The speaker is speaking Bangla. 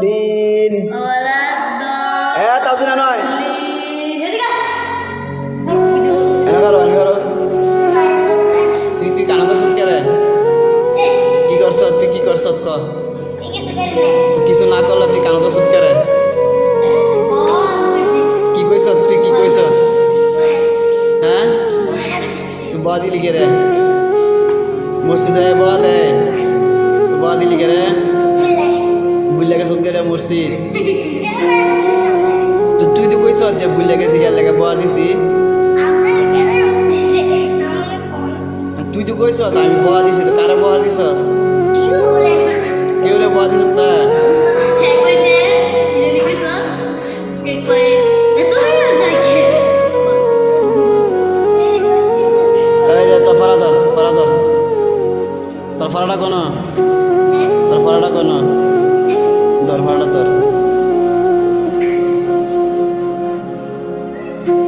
লিন হ্যাঁ নয় করো তুই তুই কানা করছত কে কি করছ তুই কি করছ ক তুই কিছু না করলে তুই কানা করছত কে রে কি কইছ তুই কি কইছ হ্যাঁ তুই রে মসজিদে বয়া দে লেগে গেলে মসজিদ তো তুই তো কইস যে ভুলে গেছি এর লেগে বয়া দিছি। তুই তো কইস আমি বয়া দিছি, তো কারে বয়া দিছ কেউ রে বয়া দিছ তা? ফারা ধর তোর ফারাটা কোনো? তোর ফারাটা কোনো?